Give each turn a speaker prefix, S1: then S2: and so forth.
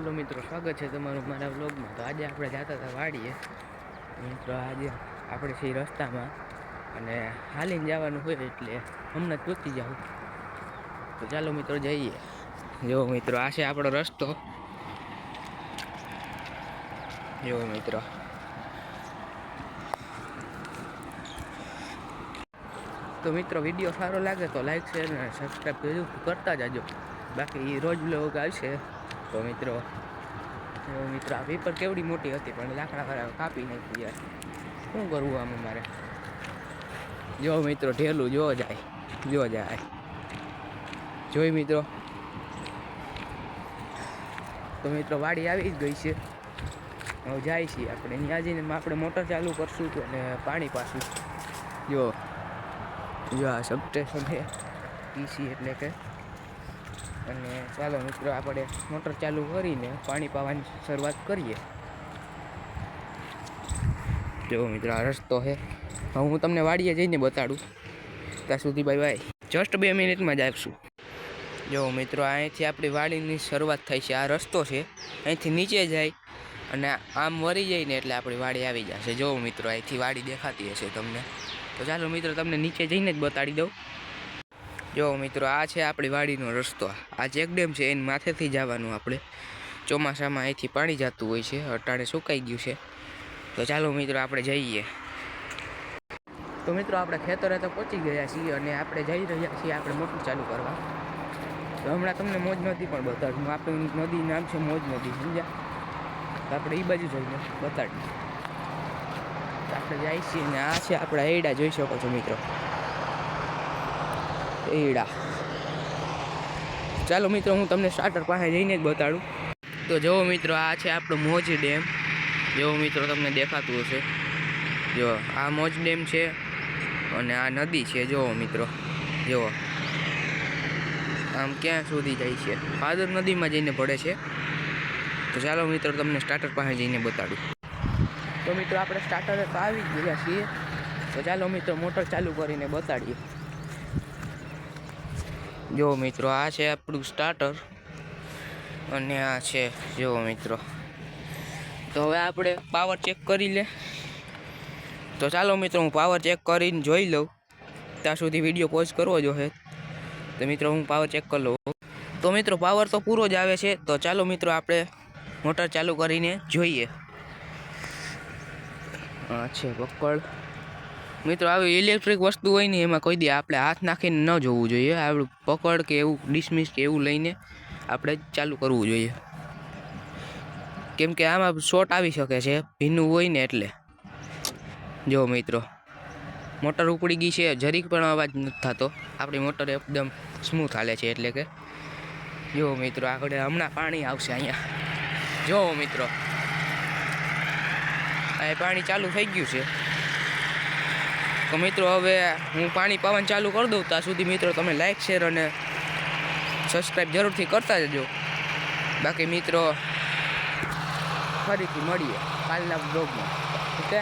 S1: Hello મિત્રો, સ્વાગત છે તમારું મારા બ્લોગમાં તો આજે આપણે જતા હતા વાડીએ. મિત્રો, આજે આપણે છીએ રસ્તામાં અને હાલીને જવાનું હોય એટલે હમણાં પહોંચી જાઉં. તો ચાલો મિત્રો, જઈએ. જો મિત્રો, આ છે આપણો રસ્તો. જો મિત્રો. તો મિત્રો વીડિયો સારો લાગે તો લાઈક શેર અને સબસ્ક્રાઈબ કરતા જાજો. બાકી રોજ બ્લોગ આવશે. તો મિત્રો મિત્રો, આ પેપર કેવડી મોટી હતી, પણ લાકડા વાળા કાપી નાખી યાર. શું કરવું આમાં મારે જો મિત્રો ઢેલું જો જાય જો જાય. જોઈ મિત્રો. તો મિત્રો, વાડી આવી જ ગઈ છે. હવે જાય છીએ આપણે. ત્યાં જઈને આપણે મોટર ચાલુ કરશું અને પાણી પાછું. જો જો આ સબસ્ટેશન છે. ટીસી એટલે કે અને ચાલો મિત્રો, આપણે મોટર ચાલુ કરીને પાણી પાવાની શરૂઆત કરીએ. જો મિત્રો, આ રસ્તો છે. હવે હું તમને વાડીએ જઈને બતાડું. ત્યાં સુધી બાય બાય જસ્ટ બે મિનિટમાં જ આપશું. જો મિત્રો, અહીંથી આપણી વાડીની શરૂઆત થાય છે. આ રસ્તો છે. અહીંથી નીચે જાય અને આમ વળી જઈને એટલે આપણી વાડી આવી જશે. જો મિત્રો, અહીંથી વાડી દેખાતી હશે તમને. તો ચાલો મિત્રો, તમને નીચે જઈને જ બતાડી દઉં. જો મિત્રો, આ છે આપણી વાડીનો રસ્તો. આ ચેક ડેમ છે, એની માથેથી જવાનું આપણે. ચોમાસામાં અહીંથી પાણી જતું હોય છે, અટાણે સુકાઈ ગયું છે. તો ચાલો મિત્રો, આપણે જઈએ. તો મિત્રો, આપણે ખેતરે તો પહોંચી ગયા છીએ અને આપણે જઈ રહ્યા છીએ આપણે મોટર ચાલુ કરવા. તો હમણાં તમને મોજ નદી પણ બતાડું. આપણી નદી નામ છે મોજ નદી, સમજ્યા? તો આપણે એ બાજુ જઈને બતાડીએ. આપણે જાય છીએ ને આ છે આપણા એડા જોઈ શકો છો મિત્રો. એડા ચાલો મિત્રો, હું તમને સ્ટાર્ટર પાસે જઈને જ બતાડું. તો જુઓ મિત્રો, આ છે આપણો મોજ ડેમ. જેવો મિત્રો, તમને દેખાતું હશે. જો આ મોજ ડેમ છે અને આ નદી છે. જુઓ મિત્રો, જુઓ. આમ ક્યાં સુધી જાય છે? ફાદર નદીમાં જઈને પડે છે. તો ચાલો મિત્રો, તમને સ્ટાર્ટર પાસે જઈને બતાડું. તો મિત્રો, આપણે સ્ટાર્ટર તો આવી જ ગયા છીએ. તો ચાલો મિત્રો, મોટર ચાલુ કરીને બતાડીએ. જો મિત્રો, આ છે આપણું સ્ટાર્ટર અને આ છે, જો મિત્રો. તો હવે આપણે પાવર ચેક કરી લે. તો ચાલો મિત્રો, હું પાવર ચેક કરીને જોઈ લઉં. ત્યાં સુધી વીડિયો પોઝ કરવો જોઈએ તો મિત્રો, હું પાવર ચેક કરી લઉં. તો મિત્રો પાવર તો પૂરો જ આવે છે. તો ચાલો મિત્રો, આપણે મોટર ચાલુ કરીને જોઈએ. છે પકડ. મિત્રો, આવી ઇલેક્ટ્રિક વસ્તુ હોય ને, એમાં કોઈ દી આપણે હાથ નાખીને ન જોવું જોઈએ. આપણું પકડ કે એવું ડિસમિસ કે એવું લઈને આપણે ચાલુ કરવું જોઈએ. કેમ કે આમાં શોર્ટ આવી શકે છે, ભીનું હોય ને એટલે. જો મિત્રો મોટર ઉપડી ગઈ છે, જરીક પણ અવાજ નથી થતો. આપણી મોટર એકદમ સ્મૂથ હાલે છે એટલે કે. જો મિત્રો, આગળ હમણાં પાણી આવશે અહીંયા. જો મિત્રો અહીં પાણી ચાલુ થઈ ગયું છે. તો મિત્રો, હવે હું પાણી પવન ચાલુ કરી દઉં. ત્યાં સુધી મિત્રો, તમે લાઈક શેર અને સબસ્ક્રાઈબ જરૂરથી કરતા જજો. બાકી મિત્રો, ફરીથી મળીએ કાલના બ્લોગમાં ઓકે?